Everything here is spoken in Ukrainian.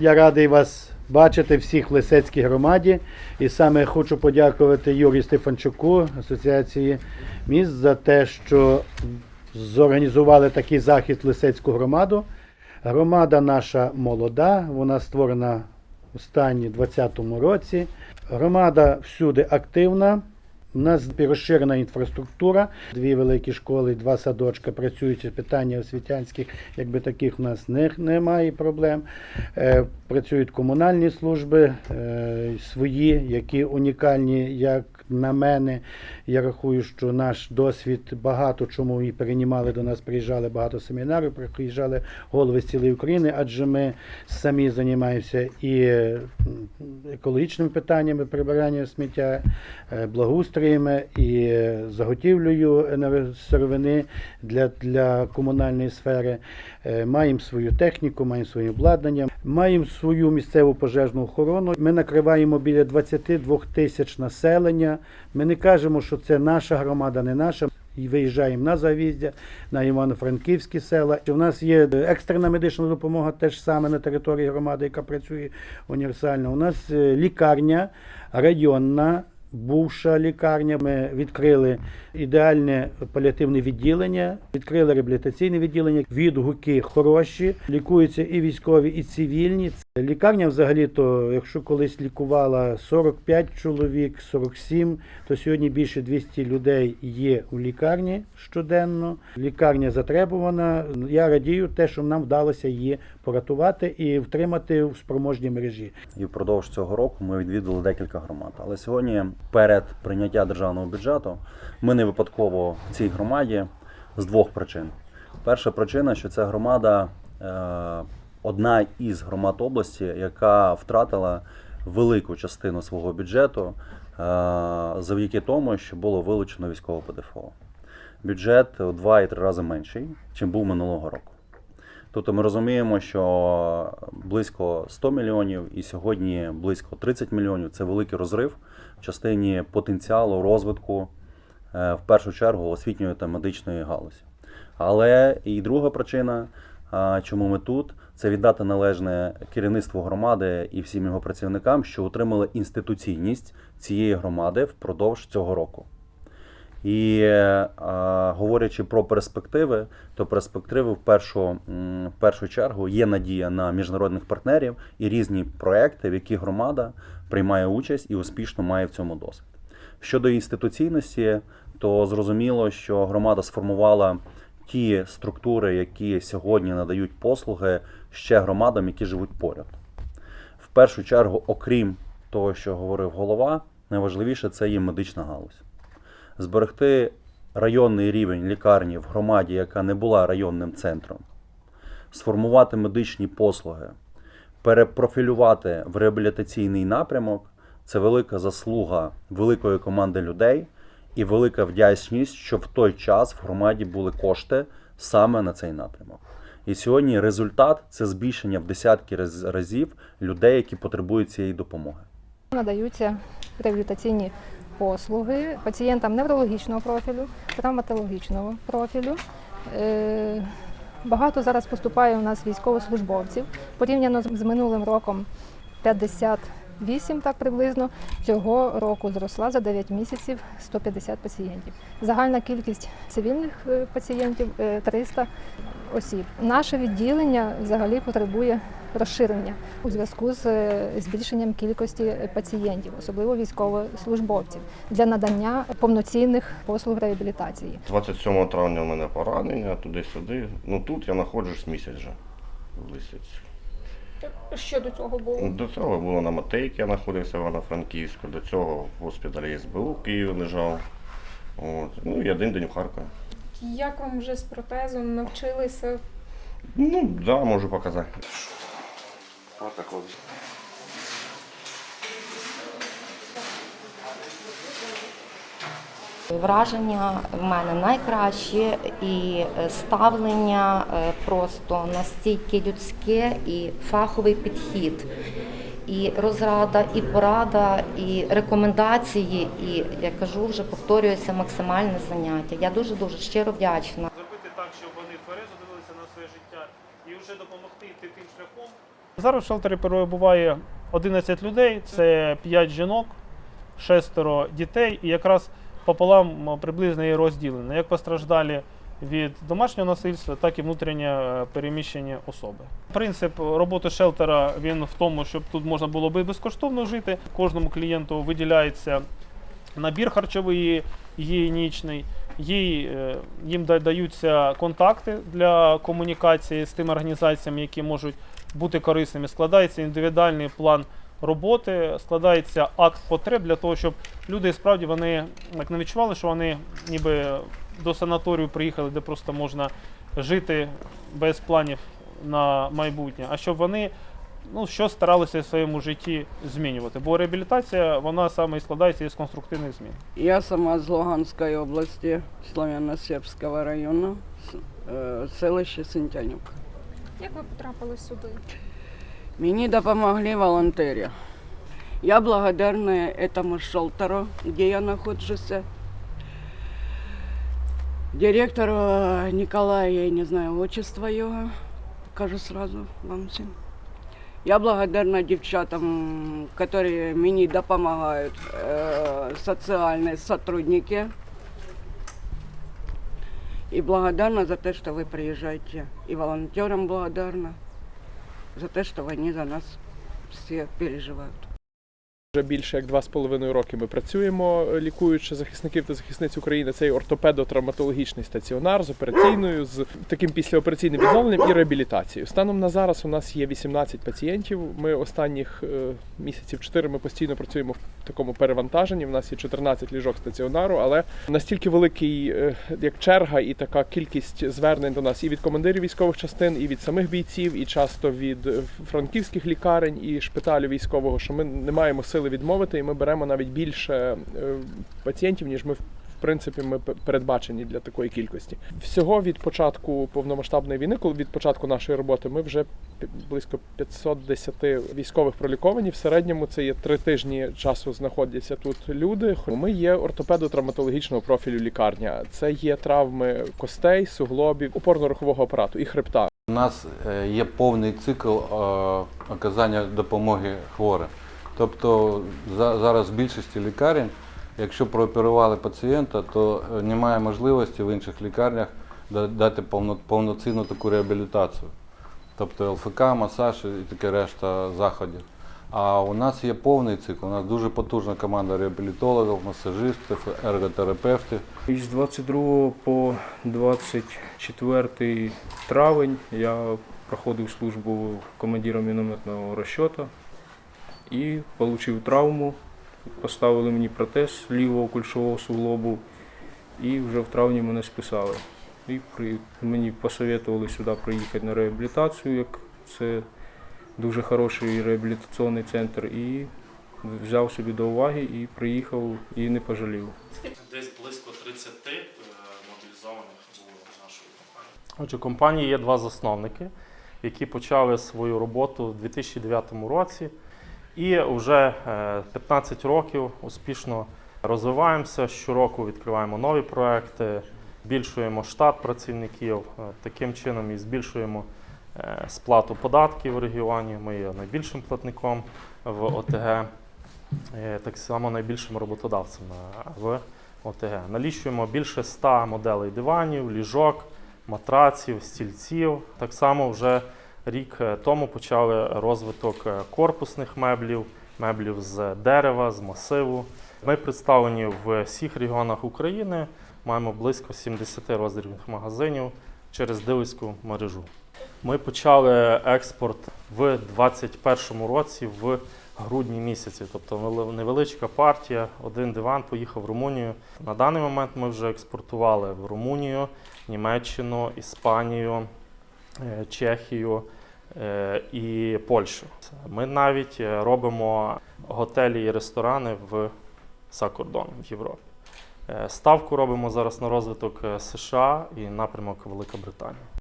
Я радий вас бачити всіх в Лисецькій громаді. І саме хочу подякувати Юрію Стефанчуку, Асоціації міст, за те, що зорганізували такий захід в Лисецьку громаду. Громада наша молода, вона створена у стані 2020 році. Громада всюди активна. У нас розширена інфраструктура, дві великі школи, два садочка працюють питання освітянських, якби таких в нас не, немає проблем. Е, працюють комунальні служби е, свої, які унікальні, як на мене. Я рахую, що наш досвід багато чому і переймали до нас, приїжджали багато семінарів, приїжджали голови з цілої України, адже ми самі займаємося і е, екологічними питаннями прибирання сміття, е, благоустроями і е, заготівлею енергосировини для, для комунальної сфери. Маємо свою техніку, маємо своє обладнання, маємо свою місцеву пожежну охорону. Ми накриваємо біля 22 тисяч населення. Ми не кажемо, що це наша громада, не наша. І виїжджаємо на Завіздя, на Івано-Франківські села. У нас є екстрена медична допомога теж саме на території громади, яка працює універсально. У нас е, лікарня районна. Бувша лікарня, ми відкрили ідеальне паліативне відділення, відкрили реабілітаційне відділення. Відгуки хороші, лікуються і військові, і цивільні. Лікарня, взагалі-то, якщо колись лікувала 45 чоловік, 47, то сьогодні більше 200 людей є у лікарні щоденно. Лікарня затребувана. Я радію те, що нам вдалося її порятувати і втримати в спроможній мережі. І впродовж цього року ми відвідали декілька громад. Але сьогодні, перед прийняттям державного бюджету, ми не випадково в цій громаді з двох причин. Перша причина, що ця громада е, одна із громад області, яка втратила велику частину свого бюджету е, завдяки тому, що було вилучено військове ПДФО. Бюджет у два і три рази менший, чим був минулого року. Тобто ми розуміємо, що близько 100 мільйонів і сьогодні близько 30 мільйонів це великий розрив частині потенціалу розвитку, е, в першу чергу, освітньої та медичної галузі. Але і друга причина, чому ми тут, це віддати належне керівництву громади і всім його працівникам, що отримали інституційність цієї громади впродовж цього року. І е, говорячи про перспективи, то перспективи в першу, в першу чергу є надія на міжнародних партнерів і різні проекти, в яких громада приймає участь і успішно має в цьому досвід. Щодо інституційності, то зрозуміло, що громада сформувала ті структури, які сьогодні надають послуги ще громадам, які живуть поряд. В першу чергу, окрім того, що говорив голова, найважливіше це є медична галузь зберегти районний рівень лікарні в громаді, яка не була районним центром, сформувати медичні послуги, перепрофілювати в реабілітаційний напрямок це велика заслуга великої команди людей і велика вдячність, що в той час в громаді були кошти саме на цей напрямок. І сьогодні результат це збільшення в десятки разів людей, які потребують цієї допомоги. Надаються реабілітаційні послуги пацієнтам неврологічного профілю, травматологічного профілю. Е, Багато зараз поступає у нас військовослужбовців. Порівняно з минулим роком 58 так приблизно. Цього року зросла за 9 місяців 150 пацієнтів. Загальна кількість цивільних е, пацієнтів е, 300 осіб. Наше відділення взагалі потребує розширення у зв'язку з е, збільшенням кількості пацієнтів, особливо військовослужбовців, для надання повноцінних послуг реабілітації. 27 травня у мене поранення, туди-сюди. Ну тут я знаходжусь місяць вже в Лисиці. Що до цього було? До цього було на Матейці, я знаходився в Івано-Франківську, до цього в госпіталі СБУ в Києві лежав. От. Ну і один день в Харкові. Як вам вже з протезом навчилися? Ну, так, да, можу показати. Отак от. Враження в мене найкраще і е, ставлення е, просто настільки людське і фаховий підхід. І розрада, і порада, і рекомендації, і я кажу, вже повторюється максимальне заняття. Я дуже дуже щиро вдячна. зробити так, щоб вони тверезо дивилися на своє життя і вже допомогти йти тим шляхом, Зараз в шелтері перебуває 11 людей, це 5 жінок, шестеро дітей, і якраз пополам приблизно є розділено. Як постраждалі від домашнього насильства, так і внутрішнє е, переміщення особи. Принцип роботи шелтера він в тому, щоб тут можна було би безкоштовно жити. Кожному клієнту виділяється набір харчовий гігієнічний. Їй, е, їм даються контакти для комунікації з тими організаціями, які можуть бути корисними. Складається індивідуальний план роботи, складається акт потреб для того, щоб люди справді вони як не відчували, що вони ніби до санаторію приїхали, де просто можна жити без планів на майбутнє, а щоб вони ну, що старалися в своєму житті змінювати. Бо реабілітація вона саме і складається із конструктивних змін. Я сама з Луганської області, Слов'яно-Сербського району, е, селище Синтянюк. Як ви потрапили сюди? Мені допомогли волонтери. Я благодарна этому шелтеру, где я нахожусь. Директору Николаю, я не знаю отчество його, кажу сразу вам всім. Я благодарна дівчатам, які мені допомагають, е, соціальні сотрудники. И благодарна за то, что вы приезжаете. И волонтерам благодарна за то, что они за нас все переживають. Вже більше як два з половиною роки ми працюємо, е, лікуючи захисників та захисниць України. Цей ортопедо-травматологічний стаціонар з операційною, з таким післяопераційним відновленням і реабілітацією. Станом на зараз у нас є 18 пацієнтів. Ми останніх е, місяців 4 ми постійно працюємо в такому перевантаженні. У нас є 14 ліжок стаціонару, але настільки великий е, як черга і така кількість звернень до нас і від командирів військових частин, і від самих бійців, і часто від франківських лікарень і шпиталю військового, що ми не маємо сили відмовити, і ми беремо навіть більше е, пацієнтів, ніж ми в принципі ми передбачені для такої кількості. Всього від початку повномасштабної війни, коли від початку нашої роботи, ми вже близько 510 військових проліковані. В середньому це є три тижні часу знаходяться тут люди. Ми є ортопедо-травматологічного профілю лікарня. Це є травми костей, суглобів, опорно-рухового апарату і хребта. У нас е, є повний цикл е, оказання допомоги хворим. Тобто за- зараз в більшості лікарень, якщо прооперували пацієнта, то е, немає можливості в інших лікарнях дати повно- повноцінну таку реабілітацію. Тобто ЛФК, масаж і таке решта заходів. А у нас є повний цикл. У нас дуже потужна команда реабілітологів, масажистів, ерготерапевтів. Із 22 по 24 травень я проходив службу командиром мінометного розчота і отримав травму. Поставили мені протез лівого кульшового суглобу і вже в травні мене списали. І при, мені посоветували сюди приїхати на реабілітацію, як це дуже хороший реабілітаційний центр. І взяв собі до уваги і приїхав і не пожалів. Десь близько 30 мобілізованих було нашої компанії. Отже, в компанії є два засновники, які почали свою роботу у 2009 році. І вже е, 15 років успішно розвиваємося. Щороку відкриваємо нові проекти, збільшуємо штат працівників. Е, Таким чином і збільшуємо е, сплату податків в регіоні. Ми є найбільшим платником в ОТГ, е, так само найбільшим роботодавцем в ОТГ. Налічуємо більше 100 моделей диванів, ліжок, матраців, стільців. Так само вже рік е, тому почали розвиток е, корпусних меблів, меблів з дерева, з масиву. Ми представлені в всіх регіонах України. Маємо близько 70 роздрібних магазинів через дилерську мережу. Ми почали експорт в 2021 році в грудні місяці, тобто вели- невеличка партія, один диван поїхав в Румунію. На даний момент ми вже експортували в Румунію, Німеччину, Іспанію, е, Чехію і Польщу. Ми навіть е, робимо готелі і ресторани в за кордон в Європі. Е, Ставку робимо зараз на розвиток е, США і напрямок Велика Британія.